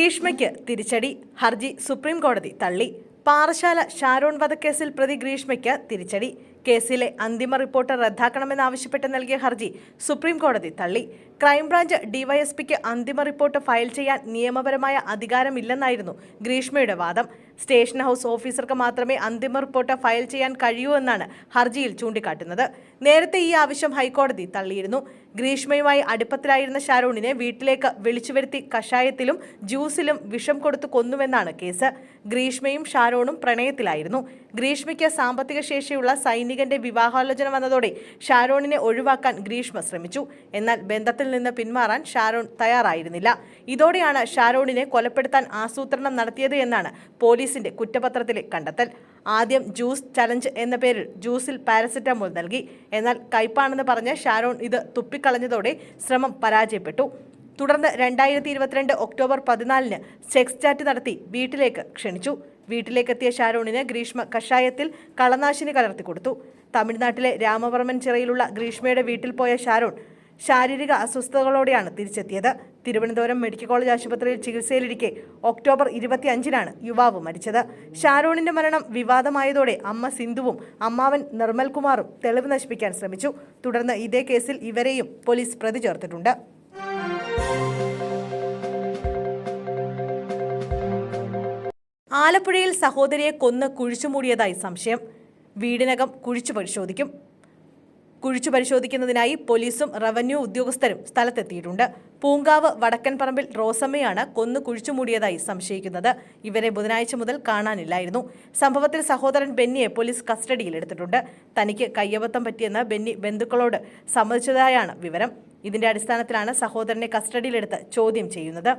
ഗ്രീഷ്മയ്ക്ക് തിരിച്ചടി. ഹർജി സുപ്രീം കോടതി തള്ളി. പാറശാല ഷാരോൺ വധക്കേസിൽ പ്രതി ഗ്രീഷ്മയ്ക്ക് തിരിച്ചടി. കേസിലെ അന്തിമ റിപ്പോർട്ട് റദ്ദാക്കണമെന്നാവശ്യപ്പെട്ട് നൽകിയ ഹർജി സുപ്രീം കോടതി തള്ളി. ക്രൈംബ്രാഞ്ച് ഡിവൈഎസ്പിക്ക് അന്തിമ റിപ്പോർട്ട് ഫയൽ ചെയ്യാൻ നിയമപരമായ അധികാരമില്ലെന്നായിരുന്നു ഗ്രീഷ്മയുടെ വാദം. സ്റ്റേഷൻ ഹൗസ് ഓഫീസർക്ക് മാത്രമേ അന്തിമ റിപ്പോർട്ട് ഫയൽ ചെയ്യാൻ കഴിയൂ എന്നാണ് ഹർജിയിൽ ചൂണ്ടിക്കാട്ടുന്നത്. നേരത്തെ ഈ ആവശ്യം ഹൈക്കോടതി തള്ളിയിരുന്നു. ഗ്രീഷ്മയുമായി അടുപ്പത്തിലായിരുന്ന ഷാരോണിനെ വീട്ടിലേക്ക് വിളിച്ചു വരുത്തി കഷായത്തിലും ജ്യൂസിലും വിഷം കൊടുത്തു കൊന്നുവെന്നാണ് കേസ്. ഗ്രീഷ്മയും ഷാരോണും പ്രണയത്തിലായിരുന്നു. ഗ്രീഷ്മയ്ക്ക് സാമ്പത്തിക ശേഷിയുള്ള സൈനികന്റെ വിവാഹാലോചന വന്നതോടെ ഷാരോണിനെ ഒഴിവാക്കാൻ ഗ്രീഷ്മ ശ്രമിച്ചു. എന്നാൽ ബന്ധത്തിൽ നിന്ന് പിന്മാറാൻ ഷാരോൺ തയ്യാറായിരുന്നില്ല. ഇതോടെയാണ് ഷാരോണിനെ കൊലപ്പെടുത്താൻ ആസൂത്രണം നടത്തിയത് എന്നാണ് പോലീസിന്റെ കുറ്റപത്രത്തിലെ കണ്ടെത്തൽ. ആദ്യം ജ്യൂസ് ചലഞ്ച് എന്ന പേരിൽ ജ്യൂസിൽ പാരസെറ്റമോൾ നൽകി. എന്നാൽ കയ്പാണെന്ന് പറഞ്ഞ് ഷാരോൺ ഇത് തുപ്പിക്കളഞ്ഞതോടെ ശ്രമം പരാജയപ്പെട്ടു. തുടർന്ന് രണ്ടായിരത്തി ഇരുപത്തിരണ്ട് ഒക്ടോബർ പതിനാലിന് സെക്സ് ചാറ്റ് നടത്തി വീട്ടിലേക്ക് ക്ഷണിച്ചു. വീട്ടിലേക്കെത്തിയ ഷാരോണിന് ഗ്രീഷ്മ കഷായത്തിൽ കളനാശിനി കലർത്തി കൊടുത്തു തമിഴ്നാട്ടിലെ രാമവർമ്മൻ ചിറയിലുള്ള ഗ്രീഷ്മയുടെ വീട്ടിൽ പോയ ഷാരോൺ ശാരീരിക അസ്വസ്ഥതകളോടെയാണ് തിരിച്ചെത്തിയത്. തിരുവനന്തപുരം മെഡിക്കൽ കോളേജ് ആശുപത്രിയിൽ ചികിത്സയിലിരിക്കെ ഒക്ടോബർ ഇരുപത്തി അഞ്ചിനാണ് യുവാവ് മരിച്ചത്. ഷാരോണിന്റെ മരണം വിവാദമായതോടെ അമ്മ സിന്ധുവും അമ്മാവൻ നിർമ്മൽകുമാറും തെളിവ് നശിപ്പിക്കാൻ ശ്രമിച്ചു. തുടർന്ന് ഇതേ കേസിൽ ഇവരെയും പോലീസ് പ്രതി ചേർത്തിട്ടുണ്ട്. ആലപ്പുഴയിൽ സഹോദരിയെ കൊന്ന് കുഴിച്ചുമൂടിയതായി സംശയം. വീടിനകം കുഴിച്ചു പരിശോധിക്കും. കുഴിച്ചു പരിശോധിക്കുന്നതിനായി പോലീസും റവന്യൂ ഉദ്യോഗസ്ഥരും സ്ഥലത്തെത്തിയിട്ടുണ്ട്. പൂങ്കാവ് വടക്കൻ പറമ്പിൽ റോസമ്മയാണ് കൊന്നു കുഴിച്ചുമൂടിയതായി സംശയിക്കുന്നത്. ഇവരെ ബുധനാഴ്ച മുതൽ കാണാനില്ലായിരുന്നു. സംഭവത്തിൽ സഹോദരൻ ബെന്നിയെ പോലീസ് കസ്റ്റഡിയിലെടുത്തിട്ടുണ്ട്. തനിക്ക് കയ്യബദ്ധം പറ്റിയെന്ന് ബെന്നി ബന്ധുക്കളോട് സമ്മതിച്ചതായാണ് വിവരം. ഇതിന്റെ അടിസ്ഥാനത്തിലാണ് സഹോദരനെ കസ്റ്റഡിയിലെടുത്ത് ചോദ്യം ചെയ്യുന്നത്.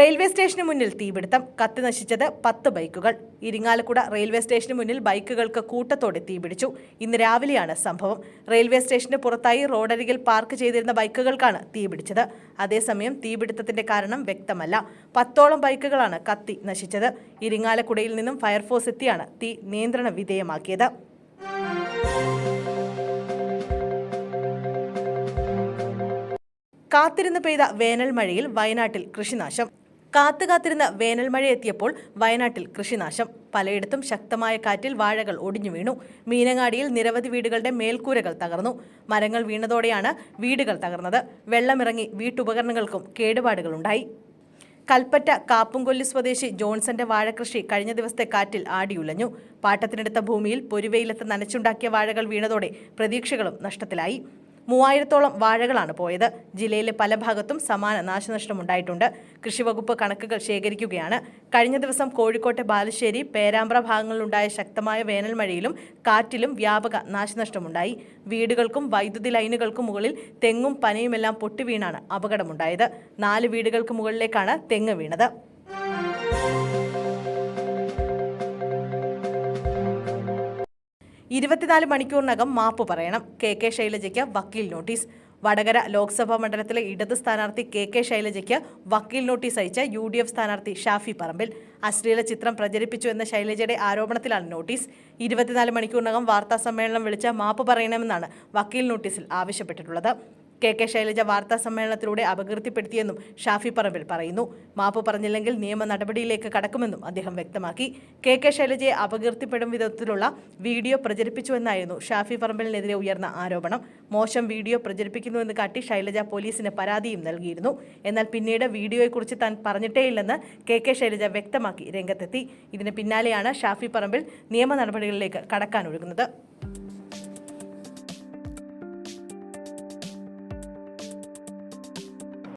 റെയിൽവേ സ്റ്റേഷന് മുന്നിൽ തീപിടുത്തം കത്തി നശിച്ചത് പത്ത് ബൈക്കുകൾ. ഇരിങ്ങാലക്കുട റെയിൽവേ സ്റ്റേഷന് മുന്നിൽ ബൈക്കുകൾക്ക് കൂട്ടത്തോടെ തീപിടിച്ചു. ഇന്ന് രാവിലെയാണ് സംഭവം. റെയിൽവേ സ്റ്റേഷന് പുറത്തായി റോഡരികിൽ പാർക്ക് ചെയ്തിരുന്ന ബൈക്കുകൾക്കാണ് തീപിടിച്ചത്. അതേസമയം തീപിടുത്തത്തിന്റെ കാരണം വ്യക്തമല്ല. പത്തോളം ബൈക്കുകളാണ് കത്തി നശിച്ചത്. ഇരിങ്ങാലക്കുടയിൽ നിന്നും ഫയർഫോഴ്സ് എത്തിയാണ് തീ നിയന്ത്രണ വിധേയമാക്കിയത്. കാത്തിരുന്ന് പെയ്ത വേനൽ മഴയിൽ വയനാട്ടിൽ കൃഷിനാശം. കാത്തു കാത്തിരുന്ന വേനൽ മഴ എത്തിയപ്പോൾ വയനാട്ടിൽ കൃഷിനാശം. പലയിടത്തും ശക്തമായ കാറ്റിൽ വാഴകൾ ഒടിഞ്ഞു വീണു. മീനങ്ങാടിയിൽ നിരവധി വീടുകളുടെ മേൽക്കൂരകൾ തകർന്നു. മരങ്ങൾ വീണതോടെയാണ് വീടുകൾ തകർന്നത്. വെള്ളമിറങ്ങി വീട്ടുപകരണങ്ങൾക്കും കേടുപാടുകളുണ്ടായി. കൽപ്പറ്റ കാപ്പുംകൊല്ലി സ്വദേശി ജോൺസന്റെ വാഴകൃഷി കഴിഞ്ഞ ദിവസത്തെ കാറ്റിൽ ആടിയുലഞ്ഞു. പാട്ടത്തിനെടുത്ത ഭൂമിയിൽ പൊരുവെയിലത്ത് നനച്ചുണ്ടാക്കിയ വാഴകൾ വീണതോടെ പ്രതീക്ഷകളും നഷ്ടത്തിലായി. മൂവായിരത്തോളം വാഴകളാണ് പോയത്. ജില്ലയിലെ പല ഭാഗത്തും സമാന നാശനഷ്ടമുണ്ടായിട്ടുണ്ട്. കൃഷിവകുപ്പ് കണക്കുകൾ ശേഖരിക്കുകയാണ്. കഴിഞ്ഞ ദിവസം കോഴിക്കോട്ടെ ബാലുശ്ശേരി പേരാമ്പ്ര ഭാഗങ്ങളിലുണ്ടായ ശക്തമായ വേനൽ മഴയിലും കാറ്റിലും വ്യാപക നാശനഷ്ടമുണ്ടായി. വീടുകൾക്കും വൈദ്യുതി ലൈനുകൾക്കും മുകളിൽ തെങ്ങും പനയുമെല്ലാം പൊട്ടിവീണാണ് അപകടമുണ്ടായത്. നാല് വീടുകൾക്ക് മുകളിലേക്കാണ് തെങ്ങ് വീണത്. ഇരുപത്തിനാല് മണിക്കൂറിനകം മാപ്പ് പറയണം. കെ കെ ശൈലജയ്ക്ക് വക്കീൽ നോട്ടീസ്. വടകര ലോക്സഭാ മണ്ഡലത്തിലെ ഇടത് സ്ഥാനാർത്ഥി കെ കെ ശൈലജയ്ക്ക് വക്കീൽ നോട്ടീസ് അയച്ച യു ഡി എഫ് സ്ഥാനാർത്ഥി ഷാഫി പറമ്പിൽ. അശ്ലീല ചിത്രം പ്രചരിപ്പിച്ചു എന്ന ശൈലജയുടെ ആരോപണത്തിലാണ് നോട്ടീസ്. ഇരുപത്തിനാല് മണിക്കൂറിനകം വാർത്താ സമ്മേളനം വിളിച്ച മാപ്പ് പറയണമെന്നാണ് വക്കീൽ നോട്ടീസിൽ ആവശ്യപ്പെട്ടിട്ടുള്ളത്. കെ കെ ശൈലജ വാർത്താ സമ്മേളനത്തിലൂടെ അപകീർത്തിപ്പെടുത്തിയെന്നും ഷാഫി പറമ്പിൽ പറയുന്നു. മാപ്പ് പറഞ്ഞില്ലെങ്കിൽ നിയമ നടപടിയിലേക്ക് കടക്കുമെന്നും അദ്ദേഹം വ്യക്തമാക്കി. കെ കെ ശൈലജയെ അപകീർത്തിപ്പെടും വിധത്തിലുള്ള വീഡിയോ പ്രചരിപ്പിച്ചുവെന്നായിരുന്നു ഷാഫി പറമ്പിലിനെതിരെ ഉയർന്ന ആരോപണം. മോശം വീഡിയോ പ്രചരിപ്പിക്കുന്നുവെന്ന് കാട്ടി ശൈലജ പോലീസിന് പരാതിയും നൽകിയിരുന്നു. എന്നാൽ പിന്നീട് വീഡിയോയെക്കുറിച്ച് താൻ പറഞ്ഞിട്ടേയില്ലെന്ന് കെ കെ ശൈലജ വ്യക്തമാക്കി രംഗത്തെത്തി. ഇതിന് പിന്നാലെയാണ് ഷാഫി പറമ്പിൽ നിയമ നടപടികളിലേക്ക് കടക്കാനൊരുങ്ങുന്നത്